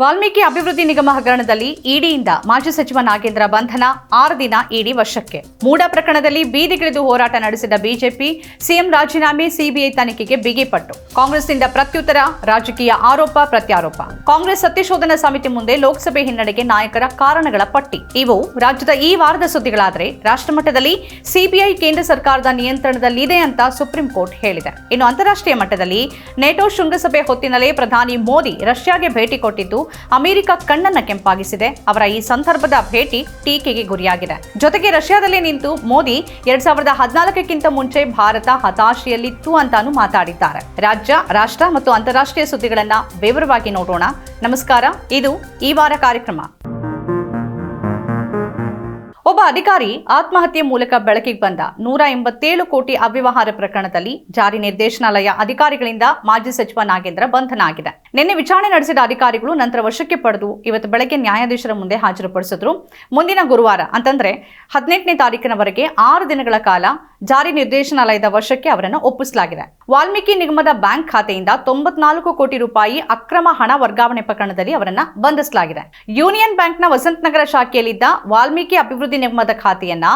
ವಾಲ್ಮೀಕಿ ಅಭಿವೃದ್ಧಿ ನಿಗಮ ಹಗರಣದಲ್ಲಿ ಇಡಿಯಿಂದ ಮಾಜಿ ಸಚಿವ ನಾಗೇಂದ್ರ ಬಂಧನ ಆರು ದಿನ ಇಡಿ ವಶಕ್ಕೆ ಮೂಡ ಪ್ರಕರಣದಲ್ಲಿ ಬೀದಿಗಿಳಿದು ಹೋರಾಟ ನಡೆಸಿದ ಬಿಜೆಪಿ, ಸಿಎಂ ರಾಜೀನಾಮೆ, ಸಿಬಿಐ ತನಿಖೆಗೆ ಬಿಗಿಪಟ್ಟು ಕಾಂಗ್ರೆಸ್ನಿಂದ ಪ್ರತ್ಯುತ್ತರ, ರಾಜಕೀಯ ಆರೋಪ, ಪ್ರತ್ಯಾರೋಪ. ಕಾಂಗ್ರೆಸ್ ಸತ್ಯಶೋಧನಾ ಸಮಿತಿ ಮುಂದೆ ಲೋಕಸಭೆ ಹಿನ್ನಡೆಗೆ ನಾಯಕರ ಕಾರಣಗಳ ಪಟ್ಟಿ. ಇವು ರಾಜ್ಯದ ಈ ವಾರದ ಸುದ್ದಿಗಳಾದರೆ ರಾಷ್ಟ್ರಮಟ್ಟದಲ್ಲಿ ಸಿಬಿಐ ಕೇಂದ್ರ ಸರ್ಕಾರದ ನಿಯಂತ್ರಣದಲ್ಲಿದೆ ಅಂತ ಸುಪ್ರೀಂ ಕೋರ್ಟ್ ಹೇಳಿದೆ. ಇನ್ನು ಅಂತಾರಾಷ್ಟ್ರೀಯ ಮಟ್ಟದಲ್ಲಿ ನೆಟೋ ಶೃಂಗಸಭೆ ಹೊತ್ತಿನಲ್ಲೇ ಪ್ರಧಾನಿ ಮೋದಿ ರಷ್ಯಾಗೆ ಭೇಟಿ ಕೊಟ್ಟಿದ್ದು ಅಮೆರಿಕ ಕಣ್ಣನ್ನ ಕೆಂಪಾಗಿಸಿದೆ. ಅವರ ಈ ಸಂದರ್ಭದ ಭೇಟಿ ಟೀಕೆಗೆ ಗುರಿಯಾಗಿದೆ. ಜೊತೆಗೆ ರಷ್ಯಾದಲ್ಲಿ ನಿಂತು ಮೋದಿ ಎರಡ್ ಸಾವಿರದ ಹದಿನಾಲ್ಕಕ್ಕಿಂತ ಮುಂಚೆ ಭಾರತ ಹತಾಶೆಯಲ್ಲಿತ್ತು ಅಂತಾನು ಮಾತಾಡಿದ್ದಾರೆ. ರಾಜ್ಯ, ರಾಷ್ಟ್ರ ಮತ್ತು ಅಂತಾರಾಷ್ಟ್ರೀಯ ಸುದ್ದಿಗಳನ್ನ ವಿವರವಾಗಿ ನೋಡೋಣ. ನಮಸ್ಕಾರ, ಇದು ಈ ವಾರ ಕಾರ್ಯಕ್ರಮ. ಅಧಿಕಾರಿ ಆತ್ಮಹತ್ಯೆ ಮೂಲಕ ಬೆಳಕಿಗೆ ಬಂದ ನೂರ ಎಂಬತ್ತೇಳು ಕೋಟಿ ಅವ್ಯವಹಾರ ಪ್ರಕರಣದಲ್ಲಿ ಜಾರಿ ನಿರ್ದೇಶನಾಲಯ ಅಧಿಕಾರಿಗಳಿಂದ ಮಾಜಿ ಸಚಿವ ನಾಗೇಂದ್ರ ಬಂಧನ ಆಗಿದೆ. ನಿನ್ನೆ ವಿಚಾರಣೆ ನಡೆಸಿದ ಅಧಿಕಾರಿಗಳು ನಂತರ ವಶಕ್ಕೆ ಪಡೆದು ಇವತ್ತು ಬೆಳಗ್ಗೆ ನ್ಯಾಯಾಧೀಶರ ಮುಂದೆ ಹಾಜರುಪಡಿಸಿದ್ರು. ಮುಂದಿನ ಗುರುವಾರ, ಅಂತಂದ್ರೆ ಹದಿನೆಂಟನೇ ತಾರೀಕಿನವರೆಗೆ ಆರು ದಿನಗಳ ಕಾಲ ಜಾರಿ ನಿರ್ದೇಶನಾಲಯದ ವಶಕ್ಕೆ ಅವರನ್ನು ಒಪ್ಪಿಸಲಾಗಿದೆ. ವಾಲ್ಮೀಕಿ ನಿಗಮದ ಬ್ಯಾಂಕ್ ಖಾತೆಯಿಂದ ತೊಂಬತ್ನಾಲ್ಕು ಕೋಟಿ ರೂಪಾಯಿ ಅಕ್ರಮ ಹಣ ವರ್ಗಾವಣೆ ಪ್ರಕರಣದಲ್ಲಿ ಅವರನ್ನ ಬಂಧಿಸಲಾಗಿದೆ. ಯೂನಿಯನ್ ಬ್ಯಾಂಕ್ನ ವಸಂತನಗರ ಶಾಖೆಯಲ್ಲಿದ್ದ ವಾಲ್ಮೀಕಿ ಅಭಿವೃದ್ಧಿ ನಿಗಮದ ಖಾತೆಯನ್ನ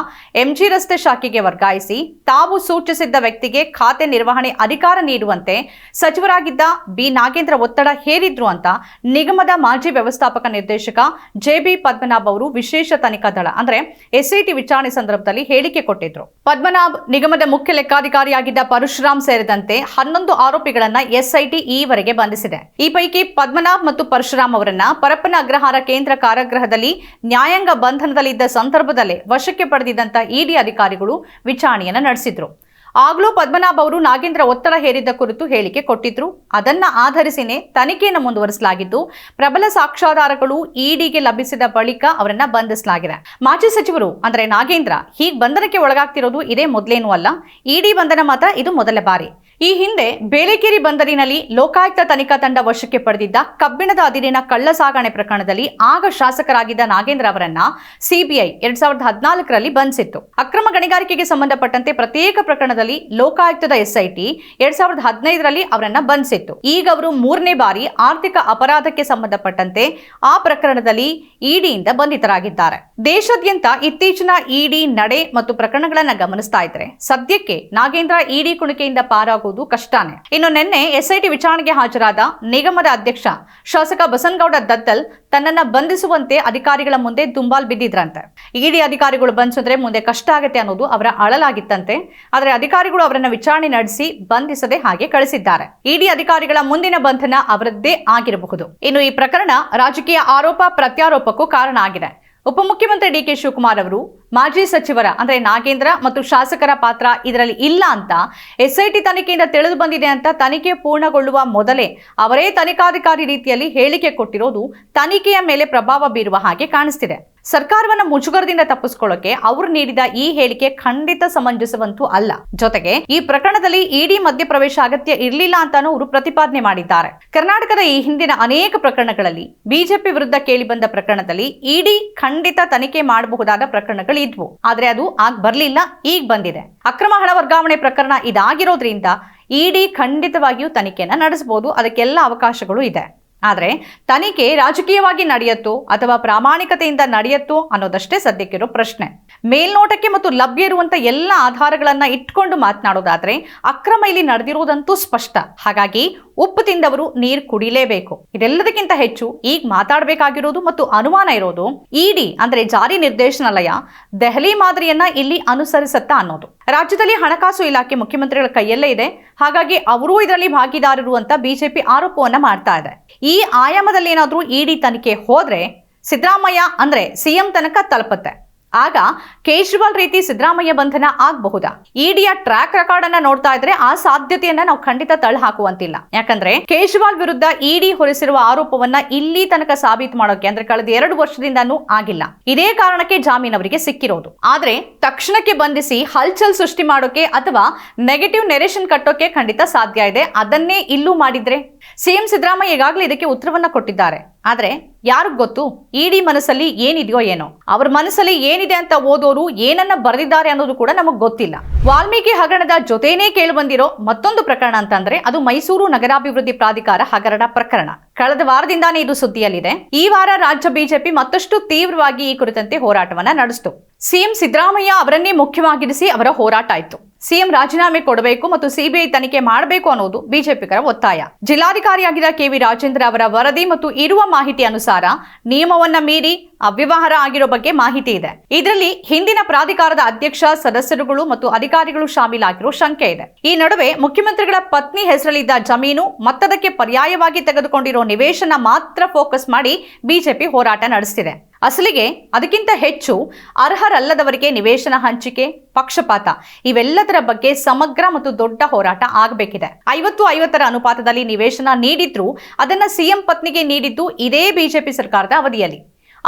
ಎಂಜಿ ರಸ್ತೆ ಶಾಖೆಗೆ ವರ್ಗಾಯಿಸಿ ತಾವು ಸೂಚಿಸಿದ್ದ ವ್ಯಕ್ತಿಗೆ ಖಾತೆ ನಿರ್ವಹಣೆ ಅಧಿಕಾರ ನೀಡುವಂತೆ ಸಚಿವರಾಗಿದ್ದ ಬಿ ನಾಗೇಂದ್ರ ಒತ್ತಡ ಹೇರಿದ್ರು ಅಂತ ನಿಗಮದ ಮಾಜಿ ವ್ಯವಸ್ಥಾಪಕ ನಿರ್ದೇಶಕ ಜೆ ಬಿ ಪದ್ಮನಾಭ್ ಅವರು ವಿಶೇಷ ತನಿಖಾ ದಳ, ಅಂದ್ರೆ ಎಸ್ಐಟಿ ವಿಚಾರಣೆ ಸಂದರ್ಭದಲ್ಲಿ ಹೇಳಿಕೆ ಕೊಟ್ಟಿದ್ರು. ಪದ್ಮನಾಭ್ ನಿಗಮದ ಮುಖ್ಯ ಲೆಕ್ಕಾಧಿಕಾರಿಯಾಗಿದ್ದ ಪರಶುರಾಮ್ ಸೇರಿದಂತೆ ಹನ್ನೊಂದು ಆರೋಪಿಗಳನ್ನ ಎಸ್ಐಟಿ ಈವರೆಗೆ ಬಂಧಿಸಿದೆ. ಈ ಪೈಕಿ ಪದ್ಮನಾಭ್ ಮತ್ತು ಪರಶುರಾಮ್ ಅವರನ್ನ ಪರಪ್ಪನ ಅಗ್ರಹಾರ ಕೇಂದ್ರ ಕಾರಾಗೃಹದಲ್ಲಿ ನ್ಯಾಯಾಂಗ ಬಂಧನದಲ್ಲಿದ್ದ ಸಂದರ್ಭದಲ್ಲೇ ವಶಕ್ಕೆ ಪಡೆದಿದ್ದಂಥ ಇಡಿ ಅಧಿಕಾರಿಗಳು ವಿಚಾರಣೆಯನ್ನ ನಡೆಸಿದ್ರು. ಆಗ್ಲೂ ಪದ್ಮನಾಭ ಅವರು ನಾಗೇಂದ್ರ ಒತ್ತಡ ಹೇರಿದ್ದ ಕುರಿತು ಹೇಳಿಕೆ ಕೊಟ್ಟಿದ್ರು. ಅದನ್ನ ಆಧರಿಸಿನೇ ತನಿಖೆಯನ್ನು ಮುಂದುವರಿಸಲಾಗಿದ್ದು, ಪ್ರಬಲ ಸಾಕ್ಷ್ಯಾಧಾರಗಳು ಇಡಿಗೆ ಲಭಿಸಿದ ಬಳಿಕ ಅವರನ್ನ ಬಂಧಿಸಲಾಗಿದೆ. ಮಾಜಿ ಸಚಿವರು ಅಂದ್ರೆ ನಾಗೇಂದ್ರ ಹೀಗೆ ಬಂಧನಕ್ಕೆ ಒಳಗಾಗ್ತಿರೋದು ಇದೇ ಮೊದಲೇನೂ ಅಲ್ಲ. ಇಡಿ ಬಂಧನ ಮಾತ್ರ ಇದು ಮೊದಲ ಬಾರಿ. ಈ ಹಿಂದೆ ಬೇಲೆಕೇರಿ ಬಂದರಿನಲ್ಲಿ ಲೋಕಾಯುಕ್ತ ತನಿಖಾ ತಂಡ ವಶಕ್ಕೆ ಪಡೆದಿದ್ದ ಕಬ್ಬಿಣದ ಅದಿರಿನ ಕಳ್ಳ ಸಾಗಣೆ ಪ್ರಕರಣದಲ್ಲಿ ಆಗ ಶಾಸಕರಾಗಿದ್ದ ನಾಗೇಂದ್ರ ಅವರನ್ನ ಸಿಬಿಐ ಎರಡ್ ಸಾವಿರದ ಹದಿನಾಲ್ಕರಲ್ಲಿ ಬಂಧಿಸಿತ್ತು. ಅಕ್ರಮ ಗಣಿಗಾರಿಕೆಗೆ ಸಂಬಂಧಪಟ್ಟಂತೆ ಪ್ರತ್ಯೇಕ ಪ್ರಕರಣದಲ್ಲಿ ಲೋಕಾಯುಕ್ತದ ಎಸ್ಐಟಿ ಎರಡ್ ಸಾವಿರದ ಹದಿನೈದರಲ್ಲಿ ಅವರನ್ನ ಬಂಧಿಸಿತ್ತು. ಈಗ ಅವರು ಮೂರನೇ ಬಾರಿ ಆರ್ಥಿಕ ಅಪರಾಧಕ್ಕೆ ಸಂಬಂಧಪಟ್ಟಂತೆ ಆ ಪ್ರಕರಣದಲ್ಲಿ ಇಡಿಯಿಂದ ಬಂಧಿತರಾಗಿದ್ದಾರೆ. ದೇಶಾದ್ಯಂತ ಇತ್ತೀಚಿನ ಇಡಿ ನಡೆ ಮತ್ತು ಪ್ರಕರಣಗಳನ್ನ ಗಮನಿಸ್ತಾ ಇದ್ರೆ ಸದ್ಯಕ್ಕೆ ನಾಗೇಂದ್ರ ಇಡಿ ಕುಣಿಕೆಯಿಂದ ಪಾರಾಗುವುದು ಕಷ್ಟನೇ. ಇನ್ನು ನಿನ್ನೆ ಎಸ್ಐಟಿ ವಿಚಾರಣೆಗೆ ಹಾಜರಾದ ನಿಗಮದ ಅಧ್ಯಕ್ಷ ಶಾಸಕ ಬಸನಗೌಡ ದತ್ತಲ್ ತನ್ನನ್ನ ಬಂಧಿಸುವಂತೆ ಅಧಿಕಾರಿಗಳ ಮುಂದೆ ದುಂಬಾಲ್ ಬಿದ್ದಿದ್ರಂತೆ. ಇಡಿ ಅಧಿಕಾರಿಗಳು ಬಂಧಿಸಿದ್ರೆ ಮುಂದೆ ಕಷ್ಟ ಆಗತ್ತೆ ಅನ್ನೋದು ಅವರ ಅಳಲಾಗಿತ್ತಂತೆ. ಆದರೆ ಅಧಿಕಾರಿಗಳು ಅವರನ್ನ ವಿಚಾರಣೆ ನಡೆಸಿ ಬಂಧಿಸದೆ ಹಾಗೆ ಕಳಿಸಿದ್ದಾರೆ. ಇಡಿ ಅಧಿಕಾರಿಗಳ ಮುಂದಿನ ಬಂಧನ ಅವರದ್ದೇ ಆಗಿರಬಹುದು. ಇನ್ನು ಈ ಪ್ರಕರಣ ರಾಜಕೀಯ ಆರೋಪ ಪ್ರತ್ಯಾರೋಪಕ್ಕೂ ಕಾರಣ ಆಗಿದೆ. ಉಪಮುಖ್ಯಮಂತ್ರಿ ಡಿ ಕೆ ಶಿವಕುಮಾರ್ ಅವರು ಮಾಜಿ ಸಚಿವರ, ಅಂದ್ರೆ ನಾಗೇಂದ್ರ ಮತ್ತು ಶಾಸಕರ ಪಾತ್ರ ಇದರಲ್ಲಿ ಇಲ್ಲ ಅಂತ ಎಸ್ಐಟಿ ತನಿಖೆಯಿಂದ ತಿಳಿದು ಬಂದಿದೆ ಅಂತ ತನಿಖೆ ಪೂರ್ಣಗೊಳ್ಳುವ ಮೊದಲೇ ಅವರೇ ತನಿಖಾಧಿಕಾರಿ ರೀತಿಯಲ್ಲಿ ಹೇಳಿಕೆ ಕೊಟ್ಟಿರೋದು ತನಿಖೆಯ ಮೇಲೆ ಪ್ರಭಾವ ಬೀರುವ ಹಾಗೆ ಕಾಣಿಸ್ತಿದೆ. ಸರ್ಕಾರವನ್ನ ಮುಜುಗರದಿಂದ ತಪ್ಪಿಸ್ಕೊಳ್ಳೋಕೆ ಅವರು ನೀಡಿದ ಈ ಹೇಳಿಕೆ ಖಂಡಿತ ಸಮಂಜಸವಂತೂ ಅಲ್ಲ. ಜೊತೆಗೆ ಈ ಪ್ರಕರಣದಲ್ಲಿ ಇಡಿ ಮಧ್ಯಪ್ರವೇಶ ಅಗತ್ಯ ಇರಲಿಲ್ಲ ಅಂತಾನೂ ಅವರು ಪ್ರತಿಪಾದನೆ ಮಾಡಿದ್ದಾರೆ. ಕರ್ನಾಟಕದ ಈ ಹಿಂದಿನ ಅನೇಕ ಪ್ರಕರಣಗಳಲ್ಲಿ ಬಿಜೆಪಿ ವಿರುದ್ಧ ಕೇಳಿಬಂದ ಪ್ರಕರಣದಲ್ಲಿ ಇಡಿ ಖಂಡಿತ ತನಿಖೆ ಮಾಡಬಹುದಾದ ಪ್ರಕರಣಗಳಿದ್ವು ಆದ್ರೆ ಅದು ಆಗ ಬರ್ಲಿಲ್ಲ, ಈಗ ಬಂದಿದೆ. ಅಕ್ರಮ ಹಣ ವರ್ಗಾವಣೆ ಪ್ರಕರಣ ಇದಾಗಿರೋದ್ರಿಂದ ಇಡಿ ಖಂಡಿತವಾಗಿಯೂ ತನಿಖೆಯನ್ನ ನಡೆಸಬಹುದು ಅದಕ್ಕೆಲ್ಲ ಅವಕಾಶಗಳು ಇದೆ. ಆದರೆ ತನಿಖೆ ರಾಜಕೀಯವಾಗಿ ನಡೆಯುತ್ತೋ ಅಥವಾ ಪ್ರಾಮಾಣಿಕತೆಯಿಂದ ನಡೆಯುತ್ತೋ ಅನ್ನೋದಷ್ಟೇ ಸದ್ಯಕ್ಕಿರೋ ಪ್ರಶ್ನೆ. ಮೇಲ್ನೋಟಕ್ಕೆ ಮತ್ತು ಲಭ್ಯ ಇರುವಂತ ಎಲ್ಲ ಆಧಾರಗಳನ್ನ ಇಟ್ಕೊಂಡು ಮಾತನಾಡೋದಾದ್ರೆ ಅಕ್ರಮ ಇಲ್ಲಿ ನಡೆದಿರುವುದಂತೂ ಸ್ಪಷ್ಟ. ಹಾಗಾಗಿ ಉಪ್ಪು ತಿಂದವರು ನೀರು ಕುಡಿಲೇಬೇಕು. ಇದೆಲ್ಲದಕ್ಕಿಂತ ಹೆಚ್ಚು ಈಗ ಮಾತಾಡಬೇಕಾಗಿರೋದು ಮತ್ತು ಅನುಮಾನ ಇರೋದು ಇಡಿ ಅಂದ್ರೆ ಜಾರಿ ನಿರ್ದೇಶನಾಲಯ ದೆಹಲಿ ಮಾದರಿಯನ್ನ ಇಲ್ಲಿ ಅನುಸರಿಸತ್ತಾ ಅನ್ನೋದು. ರಾಜ್ಯದಲ್ಲಿ ಹಣಕಾಸು ಇಲಾಖೆ ಮುಖ್ಯಮಂತ್ರಿಗಳ ಕೈಯಲ್ಲೇ ಇದೆ. ಹಾಗಾಗಿ ಅವರು ಇದರಲ್ಲಿ ಭಾಗಿದಾರರು ಅಂತ ಬಿಜೆಪಿ ಆರೋಪವನ್ನ ಮಾಡ್ತಾ ಇದೆ. ಈ ಆಯಾಮದಲ್ಲಿ ಏನಾದ್ರೂ ಇಡಿ ತನಿಖೆ ಹೋದ್ರೆ ಸಿದ್ದರಾಮಯ್ಯ ಅಂದ್ರೆ ಸಿಎಂ ತನಕ ತಲುಪುತ್ತೆ. ಆಗ ಕೇಜ್ರಿವಾಲ್ ರೀತಿ ಸಿದ್ದರಾಮಯ್ಯ ಬಂಧನ ಆಗಬಹುದಾ? ಇಡಿಯ ಟ್ರ್ಯಾಕ್ ರೆಕಾರ್ಡ್ ಅನ್ನ ನೋಡ್ತಾ ಇದ್ರೆ ಆ ಸಾಧ್ಯತೆಯನ್ನ ನಾವು ಖಂಡಿತ ತಳ್ಳಿ ಹಾಕುವಂತಿಲ್ಲ ಯಾಕಂದ್ರೆ ಕೇಜ್ರಿವಾಲ್ ವಿರುದ್ಧ ಇಡಿ ಹೊರಿಸಿರುವ ಆರೋಪವನ್ನ ಇಲ್ಲಿ ತನಕ ಸಾಬೀತು ಮಾಡೋಕೆ ಅಂದ್ರೆ ಕಳೆದ ಎರಡು ವರ್ಷದಿಂದನೂ ಆಗಿಲ್ಲ. ಇದೇ ಕಾರಣಕ್ಕೆ ಜಾಮೀನ್ ಅವರಿಗೆ ಸಿಕ್ಕಿರೋದು. ಆದ್ರೆ ತಕ್ಷಣಕ್ಕೆ ಬಂಧಿಸಿ ಹಲ್ಚಲ್ ಸೃಷ್ಟಿ ಮಾಡೋಕೆ ಅಥವಾ ನೆಗೆಟಿವ್ ನೆರೇಷನ್ ಕಟ್ಟೋಕೆ ಖಂಡಿತ ಸಾಧ್ಯ ಇದೆ. ಅದನ್ನೇ ಇಲ್ಲೂ ಮಾಡಿದ್ರೆ. ಸಿಎಂ ಸಿದ್ದರಾಮಯ್ಯ ಈಗಾಗಲೇ ಇದಕ್ಕೆ ಉತ್ತರವನ್ನ ಕೊಟ್ಟಿದ್ದಾರೆ. ಆದ್ರೆ ಯಾರಿಗ್ ಗೊತ್ತು? ಇಡೀ ಮನಸ್ಸಲ್ಲಿ ಏನಿದೆಯೋ ಏನೋ. ಅವ್ರ ಮನಸ್ಸಲ್ಲಿ ಏನಿದೆ ಅಂತ ಓದೋರು ಏನನ್ನ ಬರೆದಿದ್ದಾರೆ ಅನ್ನೋದು ಕೂಡ ನಮಗ್ ಗೊತ್ತಿಲ್ಲ. ವಾಲ್ಮೀಕಿ ಹಗರಣದ ಜೊತೆನೇ ಕೇಳಿಬಂದಿರೋ ಮತ್ತೊಂದು ಪ್ರಕರಣ ಅಂತಂದ್ರೆ ಅದು ಮೈಸೂರು ನಗರಾಭಿವೃದ್ಧಿ ಪ್ರಾಧಿಕಾರ ಹಗರಣ ಪ್ರಕರಣ. ಕಳೆದ ವಾರದಿಂದಾನೇ ಇದು ಸುದ್ದಿಯಲ್ಲಿದೆ. ಈ ವಾರ ರಾಜ್ಯ ಬಿಜೆಪಿ ಮತ್ತಷ್ಟು ತೀವ್ರವಾಗಿ ಈ ಕುರಿತಂತೆ ಹೋರಾಟವನ್ನ ನಡೆಸಿತು. ಸಿಎಂ ಸಿದ್ದರಾಮಯ್ಯ ಅವರನ್ನೇ ಮುಖ್ಯವಾಗಿರಿಸಿ ಅವರ ಹೋರಾಟ ಆಯಿತು. ಸಿಎಂ ರಾಜೀನಾಮೆ ಕೊಡಬೇಕು ಮತ್ತು ಸಿಬಿಐ ತನಿಖೆ ಮಾಡಬೇಕು ಅನ್ನೋದು ಬಿಜೆಪಿಗರ ಒತ್ತಾಯ. ಜಿಲ್ಲಾಧಿಕಾರಿಯಾಗಿದ್ದ ಕೆವಿ ರಾಜೇಂದ್ರ ಅವರ ವರದಿ ಮತ್ತು ಇರುವ ಮಾಹಿತಿ ಅನುಸಾರ ನಿಯಮವನ್ನ ಮೀರಿ ಅವ್ಯವಹಾರ ಆಗಿರೋ ಬಗ್ಗೆ ಮಾಹಿತಿ ಇದೆ. ಇದರಲ್ಲಿ ಹಿಂದಿನ ಪ್ರಾಧಿಕಾರದ ಅಧ್ಯಕ್ಷ, ಸದಸ್ಯರುಗಳು ಮತ್ತು ಅಧಿಕಾರಿಗಳು ಶಾಮೀಲಾಗಿರೋ ಶಂಕೆ ಇದೆ. ಈ ನಡುವೆ ಮುಖ್ಯಮಂತ್ರಿಗಳ ಪತ್ನಿ ಹೆಸರಲ್ಲಿದ್ದ ಜಮೀನು ಮತ್ತದಕ್ಕೆ ಪರ್ಯಾಯವಾಗಿ ತೆಗೆದುಕೊಂಡಿರೋ ನಿವೇಶನ ಮಾತ್ರ ಫೋಕಸ್ ಮಾಡಿ ಬಿಜೆಪಿ ಹೋರಾಟ ನಡೆಸಿದೆ ಅಸಲಿಗೆ ಅದಕ್ಕಿಂತ ಹೆಚ್ಚು ಅರ್ಹರಲ್ಲದವರಿಗೆ ನಿವೇಶನ ಹಂಚಿಕೆ, ಪಕ್ಷಪಾತ ಇವೆಲ್ಲದರ ಬಗ್ಗೆ ಸಮಗ್ರ ಮತ್ತು ದೊಡ್ಡ ಹೋರಾಟ ಆಗಬೇಕಿದೆ. ಐವತ್ತು ಐವತ್ತರ ಅನುಪಾತದಲ್ಲಿ ನಿವೇಶನ ನೀಡಿದ್ರು ಅದನ್ನ ಸಿಎಂ ಪತ್ನಿಗೆ ನೀಡಿದ್ದು ಇದೇ ಬಿಜೆಪಿ ಸರ್ಕಾರದ ಅವಧಿಯಲ್ಲಿ.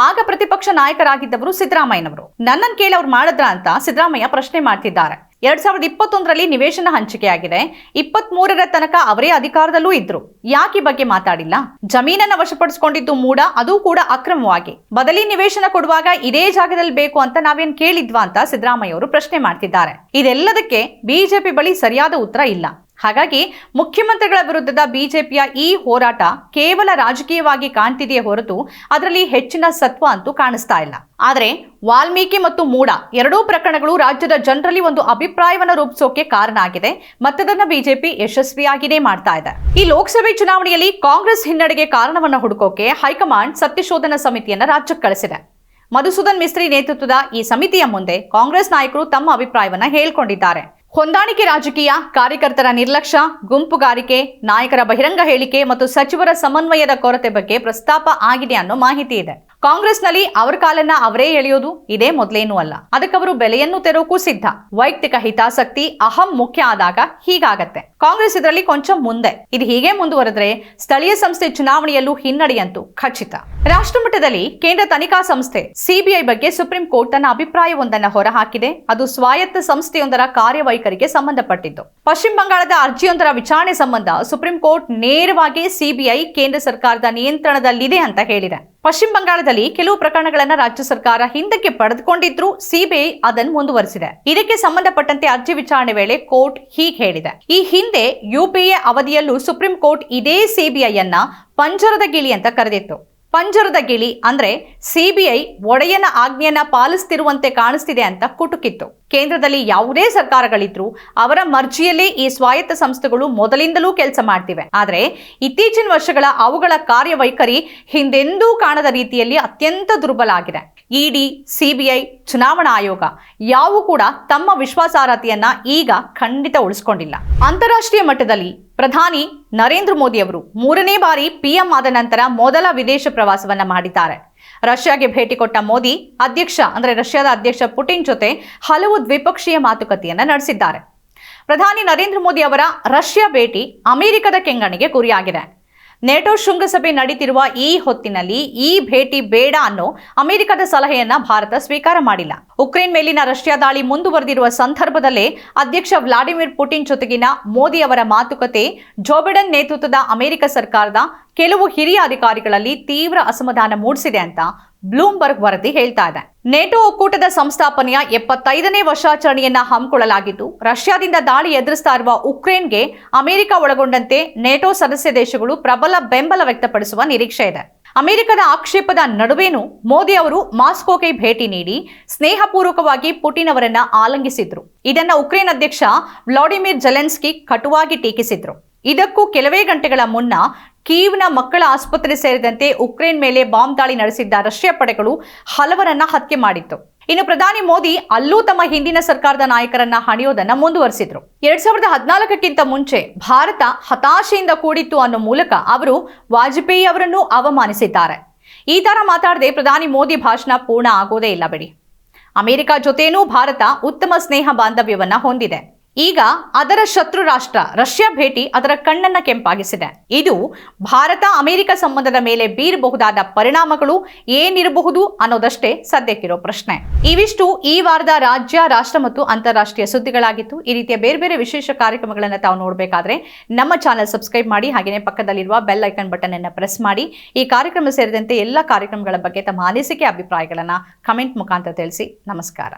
ಆಗ ಪ್ರತಿಪಕ್ಷ ನಾಯಕರಾಗಿದ್ದವರು ಸಿದ್ದರಾಮಯ್ಯನವರು. ನನ್ನನ್ನು ಕೇಳಿ ಅವ್ರು ಮಾಡಿದ್ರ ಅಂತ ಸಿದ್ದರಾಮಯ್ಯ ಪ್ರಶ್ನೆ ಮಾಡ್ತಿದ್ದಾರೆ. ಎರಡ್ ಸಾವಿರದ ಇಪ್ಪತ್ತೊಂದರಲ್ಲಿ ನಿವೇಶನ ಹಂಚಿಕೆಯಾಗಿದೆ. ಇಪ್ಪತ್ತ್ ಮೂರರ ತನಕ ಅವರೇ ಅಧಿಕಾರದಲ್ಲೂ ಇದ್ರು. ಯಾಕೆ ಬಗ್ಗೆ ಮಾತಾಡಿಲ್ಲ? ಜಮೀನನ್ನ ವಶಪಡಿಸಿಕೊಂಡಿದ್ದು ಮೂಡ, ಅದು ಕೂಡ ಅಕ್ರಮವಾಗಿ. ಬದಲಿ ನಿವೇಶನ ಕೊಡುವಾಗ ಇದೇ ಜಾಗದಲ್ಲಿ ಬೇಕು ಅಂತ ನಾವೇನ್ ಕೇಳಿದ್ವಾ ಅಂತ ಸಿದ್ದರಾಮಯ್ಯ ಅವರು ಪ್ರಶ್ನೆ ಮಾಡ್ತಿದ್ದಾರೆ. ಇದೆಲ್ಲದಕ್ಕೆ ಬಿಜೆಪಿ ಬಳಿ ಸರಿಯಾದ ಉತ್ತರ ಇಲ್ಲ. ಹಾಗಾಗಿ ಮುಖ್ಯಮಂತ್ರಿಗಳ ವಿರುದ್ಧದ ಬಿಜೆಪಿಯ ಈ ಹೋರಾಟ ಕೇವಲ ರಾಜಕೀಯವಾಗಿ ಕಾಣ್ತಿದೆಯೇ ಹೊರತು ಅದರಲ್ಲಿ ಹೆಚ್ಚಿನ ಸತ್ವ ಅಂತೂ ಕಾಣಿಸ್ತಾ ಇಲ್ಲ. ಆದರೆ ವಾಲ್ಮೀಕಿ ಮತ್ತು ಮೂಡ ಎರಡೂ ಪ್ರಕರಣಗಳು ರಾಜ್ಯದ ಜನರಲ್ಲಿ ಒಂದು ಅಭಿಪ್ರಾಯವನ್ನು ರೂಪಿಸೋಕೆ ಕಾರಣ ಆಗಿದೆ. ಮತ್ತದನ್ನ ಬಿಜೆಪಿ ಯಶಸ್ವಿಯಾಗಿಯೇ ಮಾಡ್ತಾ ಇದೆ. ಈ ಲೋಕಸಭೆ ಚುನಾವಣೆಯಲ್ಲಿ ಕಾಂಗ್ರೆಸ್ ಹಿನ್ನಡೆಗೆ ಕಾರಣವನ್ನು ಹುಡುಕೋಕೆ ಹೈಕಮಾಂಡ್ ಸತ್ಯಶೋಧನಾ ಸಮಿತಿಯನ್ನು ರಾಜ್ಯಕ್ಕೆ ಕಳಿಸಿದೆ. ಮಧುಸೂದನ್ ಮಿಸ್ತ್ರಿ ನೇತೃತ್ವದ ಈ ಸಮಿತಿಯ ಮುಂದೆ ಕಾಂಗ್ರೆಸ್ ನಾಯಕರು ತಮ್ಮ ಅಭಿಪ್ರಾಯವನ್ನು ಹೇಳ್ಕೊಂಡಿದ್ದಾರೆ. ಹೊಂದಾಣಿಕೆ ರಾಜಕೀಯ, ಕಾರ್ಯಕರ್ತರ ನಿರ್ಲಕ್ಷ್ಯ ಗುಂಪುಗಾರಿಕೆ, ನಾಯಕರ ಬಹಿರಂಗ ಹೇಳಿಕೆ ಮತ್ತು ಸಚಿವರ ಸಮನ್ವಯದ ಕೊರತೆ ಬಗ್ಗೆ ಪ್ರಸ್ತಾಪ ಆಗಿದೆ ಅನ್ನೋ ಮಾಹಿತಿ ಇದೆ. ಕಾಂಗ್ರೆಸ್ನಲ್ಲಿ ಅವರ ಕಾಲನ್ನ ಅವರೇ ಎಳೆಯೋದು ಇದೇ ಮೊದಲೇನೂ ಅಲ್ಲ. ಅದಕ್ಕವರು ಬೆಲೆಯನ್ನು ತೆರೋಕೂ ಸಿದ್ಧ ವೈಯಕ್ತಿಕ ಹಿತಾಸಕ್ತಿ ಅಹಂ ಮುಖ್ಯ ಆದಾಗ ಹೀಗಾಗತ್ತೆ. ಕಾಂಗ್ರೆಸ್ ಇದರಲ್ಲಿ ಕೊಂಚ ಮುಂದೆ. ಇದು ಹೀಗೆ ಮುಂದುವರೆದ್ರೆ ಸ್ಥಳೀಯ ಸಂಸ್ಥೆ ಚುನಾವಣೆಯಲ್ಲೂ ಹಿನ್ನಡೆಯಂತೂ ಖಚಿತ. ರಾಷ್ಟ್ರಮಟ್ಟದಲ್ಲಿ ಕೇಂದ್ರ ತನಿಖಾ ಸಂಸ್ಥೆ ಸಿಬಿಐ ಬಗ್ಗೆ ಸುಪ್ರೀಂ ಕೋರ್ಟ್ ತನ್ನ ಅಭಿಪ್ರಾಯವೊಂದನ್ನು ಹೊರಹಾಕಿದೆ. ಅದು ಸ್ವಾಯತ್ತ ಸಂಸ್ಥೆಯೊಂದರ ಕಾರ್ಯವೈಖರಿಗೆ ಸಂಬಂಧಪಟ್ಟಿದ್ದು. ಪಶ್ಚಿಮ ಬಂಗಾಳದ ಅರ್ಜಿಯೊಂದರ ವಿಚಾರಣೆ ಸಂಬಂಧ ಸುಪ್ರೀಂ ಕೋರ್ಟ್ ನೇರವಾಗಿ ಸಿಬಿಐ ಕೇಂದ್ರ ಸರ್ಕಾರದ ನಿಯಂತ್ರಣದಲ್ಲಿದೆ ಅಂತ ಹೇಳಿದೆ. ಪಶ್ಚಿಮ ಬಂಗಾಳದಲ್ಲಿ ಕೆಲವು ಪ್ರಕರಣಗಳನ್ನ ರಾಜ್ಯ ಸರ್ಕಾರ ಹಿಂದಕ್ಕೆ ಪಡೆದುಕೊಂಡಿದ್ರು ಸಿಬಿಐ ಅದನ್ನು ಮುಂದುವರೆಸಿದೆ. ಇದಕ್ಕೆ ಸಂಬಂಧಪಟ್ಟಂತೆ ಅರ್ಜಿ ವಿಚಾರಣೆ ವೇಳೆ ಕೋರ್ಟ್ ಹೀಗೆ ಹೇಳಿದೆ. ಈ ಹಿಂದೆ ಯುಪಿಎ ಅವಧಿಯಲ್ಲೂ ಸುಪ್ರೀಂ ಕೋರ್ಟ್ ಇದೇ ಸಿಬಿಐ ಅನ್ನ ಪಂಜರದ ಗಿಳಿ ಅಂತ ಕರೆದಿತ್ತು. ಪಂಜರದ ಗಿಳಿ ಅಂದ್ರೆ ಸಿಬಿಐ ಒಡೆಯನ ಆಜ್ಞೆಯನ್ನ ಪಾಲಿಸ್ತಿರುವಂತೆ ಕಾಣಿಸ್ತಿದೆ ಅಂತ ಕುಟುಕಿತ್ತು. ಕೇಂದ್ರದಲ್ಲಿ ಯಾವುದೇ ಸರ್ಕಾರಗಳಿದ್ರು ಅವರ ಮರ್ಜಿಯಲ್ಲೇ ಈ ಸ್ವಾಯತ್ತ ಸಂಸ್ಥೆಗಳು ಮೊದಲಿಂದಲೂ ಕೆಲಸ ಮಾಡ್ತಿವೆ. ಆದರೆ ಇತ್ತೀಚಿನ ವರ್ಷಗಳ ಅವುಗಳ ಕಾರ್ಯವೈಖರಿ ಹಿಂದೆಂದೂ ಕಾಣದ ರೀತಿಯಲ್ಲಿ ಅತ್ಯಂತ ದುರ್ಬಲ ಆಗಿದೆ. ಇಡಿ, ಸಿಬಿಐ, ಚುನಾವಣಾ ಆಯೋಗ ಯಾವು ಕೂಡ ತಮ್ಮ ವಿಶ್ವಾಸಾರ್ಹತೆಯನ್ನ ಈಗ ಖಂಡಿತ ಉಳಿಸ್ಕೊಂಡಿಲ್ಲ. ಅಂತಾರಾಷ್ಟ್ರೀಯ ಮಟ್ಟದಲ್ಲಿ ಪ್ರಧಾನಿ ನರೇಂದ್ರ ಮೋದಿ ಅವರು ಮೂರನೇ ಬಾರಿ ಪಿಎಂ ಆದ ನಂತರ ಮೊದಲ ವಿದೇಶ ಪ್ರವಾಸವನ್ನ ಮಾಡಿದ್ದಾರೆ. ರಷ್ಯಾಗೆ ಭೇಟಿ ಕೊಟ್ಟ ಮೋದಿ ಅಧ್ಯಕ್ಷ, ಅಂದ್ರೆ ರಷ್ಯಾದ ಅಧ್ಯಕ್ಷ ಪುಟಿನ್ ಜೊತೆ ಹಲವು ದ್ವಿಪಕ್ಷೀಯ ಮಾತುಕತೆಯನ್ನ ನಡೆಸಿದ್ದಾರೆ. ಪ್ರಧಾನಿ ನರೇಂದ್ರ ಮೋದಿ ಅವರ ರಷ್ಯಾ ಭೇಟಿ ಅಮೆರಿಕದ ಕೆಂಗಣಿಗೆ ಗುರಿಯಾಗಿದೆ. ನೇಟೋ ಶೃಂಗಸಭೆ ನಡೀತಿರುವ ಈ ಹೊತ್ತಿನಲ್ಲಿ ಈ ಭೇಟಿ ಬೇಡ ಅನ್ನೋ ಅಮೆರಿಕದ ಸಲಹೆಯನ್ನ ಭಾರತ ಸ್ವೀಕಾರ ಮಾಡಿಲ್ಲ. ಉಕ್ರೇನ್ ಮೇಲಿನ ರಷ್ಯಾ ದಾಳಿ ಮುಂದುವರೆದಿರುವ ಸಂದರ್ಭದಲ್ಲೇ ಅಧ್ಯಕ್ಷ ವ್ಲಾಡಿಮಿರ್ ಪುಟಿನ್ ಜೊತೆಗಿನ ಮೋದಿ ಅವರ ಮಾತುಕತೆ, ಜೋ ಬಿಡನ್ ನೇತೃತ್ವದ ಅಮೆರಿಕ ಸರ್ಕಾರದ ಕೆಲವು ಹಿರಿಯ ಅಧಿಕಾರಿಗಳಲ್ಲಿ ತೀವ್ರ ಅಸಮಾಧಾನ ಮೂಡಿಸಿದೆ ಅಂತ ಬ್ಲೂಮ್ಬರ್ಗ್ ವರದಿ ಹೇಳ್ತಾ ಇದೆ. ನೇಟೋ ಒಕ್ಕೂಟದ ಸಂಸ್ಥಾಪನೆಯ ಎಪ್ಪತ್ತೈದನೇ ವರ್ಷಾಚರಣೆಯನ್ನ ಹಮ್ಮಿಕೊಳ್ಳಲಾಗಿದ್ದು, ರಷ್ಯಾದಿಂದ ದಾಳಿ ಎದುರಿಸ್ತಾ ಇರುವ ಉಕ್ರೇನ್ಗೆ ಅಮೆರಿಕ ಒಳಗೊಂಡಂತೆ ನೇಟೋ ಸದಸ್ಯ ದೇಶಗಳು ಪ್ರಬಲ ಬೆಂಬಲ ವ್ಯಕ್ತಪಡಿಸುವ ನಿರೀಕ್ಷೆ ಇದೆ. ಅಮೆರಿಕದ ಆಕ್ಷೇಪದ ನಡುವೆನೂ ಮೋದಿ ಅವರು ಮಾಸ್ಕೋಗೆ ಭೇಟಿ ನೀಡಿ, ಸ್ನೇಹಪೂರ್ವಕವಾಗಿ ಪುಟಿನ್ ಅವರನ್ನ ಆಲಂಗಿಸಿದ್ರು. ಇದನ್ನ ಉಕ್ರೇನ್ ಅಧ್ಯಕ್ಷ ವ್ಲಾಡಿಮಿರ್ ಜೆಲೆನ್ಸ್ಕಿ ಕಟುವಾಗಿ ಟೀಕಿಸಿದ್ರು. ಇದಕ್ಕೂ ಕೆಲವೇ ಗಂಟೆಗಳ ಮುನ್ನ ಕೀವ್ನ ಮಕ್ಕಳ ಆಸ್ಪತ್ರೆ ಸೇರಿದಂತೆ ಉಕ್ರೇನ್ ಮೇಲೆ ಬಾಂಬ್ ದಾಳಿ ನಡೆಸಿದ್ದ ರಷ್ಯಾ ಪಡೆಗಳು ಹಲವರನ್ನ ಹತ್ಯೆ ಮಾಡಿತ್ತು. ಇನ್ನು ಪ್ರಧಾನಿ ಮೋದಿ ಅಲ್ಲೂ ತಮ್ಮ ಹಿಂದಿನ ಸರ್ಕಾರದ ನಾಯಕರನ್ನ ಹಣಿಯೋದನ್ನ ಮುಂದುವರೆಸಿದ್ರು. ಎರಡ್ ಸಾವಿರದ ಹದಿನಾಲ್ಕಕ್ಕಿಂತ ಮುಂಚೆ ಭಾರತ ಹತಾಶೆಯಿಂದ ಕೂಡಿತ್ತು ಅನ್ನೋ ಮೂಲಕ ಅವರು ವಾಜಪೇಯಿ ಅವರನ್ನು ಅವಮಾನಿಸಿದ್ದಾರೆ. ಈ ತರ ಮಾತಾಡದೆ ಪ್ರಧಾನಿ ಮೋದಿ ಭಾಷಣ ಪೂರ್ಣ ಆಗೋದೇ ಇಲ್ಲ ಬಿಡಿ. ಅಮೆರಿಕ ಜೊತೆನೂ ಭಾರತ ಉತ್ತಮ ಸ್ನೇಹ ಬಾಂಧವ್ಯವನ್ನ ಹೊಂದಿದೆ. ಈಗ ಅದರ ಶತ್ರು ರಾಷ್ಟ್ರ ರಷ್ಯಾ ಭೇಟಿ ಅದರ ಕಣ್ಣನ್ನ ಕೆಂಪಾಗಿಸಿದೆ. ಇದು ಭಾರತ ಅಮೆರಿಕ ಸಂಬಂಧದ ಮೇಲೆ ಬೀರಬಹುದಾದ ಪರಿಣಾಮಗಳು ಏನಿರಬಹುದು ಅನ್ನೋದಷ್ಟೇ ಸದ್ಯಕ್ಕಿರೋ ಪ್ರಶ್ನೆ. ಇವಿಷ್ಟು ಈ ವಾರದ ರಾಜ್ಯ, ರಾಷ್ಟ್ರ ಮತ್ತು ಅಂತಾರಾಷ್ಟ್ರೀಯ ಸುದ್ದಿಗಳಾಗಿತ್ತು. ಈ ರೀತಿಯ ಬೇರೆ ಬೇರೆ ವಿಶೇಷ ಕಾರ್ಯಕ್ರಮಗಳನ್ನು ತಾವು ನೋಡಬೇಕಾದ್ರೆ ನಮ್ಮ ಚಾನೆಲ್ ಸಬ್ಸ್ಕ್ರೈಬ್ ಮಾಡಿ ಹಾಗೆಯೇ ಪಕ್ಕದಲ್ಲಿರುವ ಬೆಲ್ ಐಕನ್ ಬಟನ್ ಅನ್ನು ಪ್ರೆಸ್ ಮಾಡಿ. ಈ ಕಾರ್ಯಕ್ರಮ ಸೇರಿದಂತೆ ಎಲ್ಲ ಕಾರ್ಯಕ್ರಮಗಳ ಬಗ್ಗೆ ತಮ್ಮ ಅನಿಸಿಕೆ, ಅಭಿಪ್ರಾಯಗಳನ್ನು ಕಮೆಂಟ್ ಮುಖಾಂತರ ತಿಳಿಸಿ. ನಮಸ್ಕಾರ.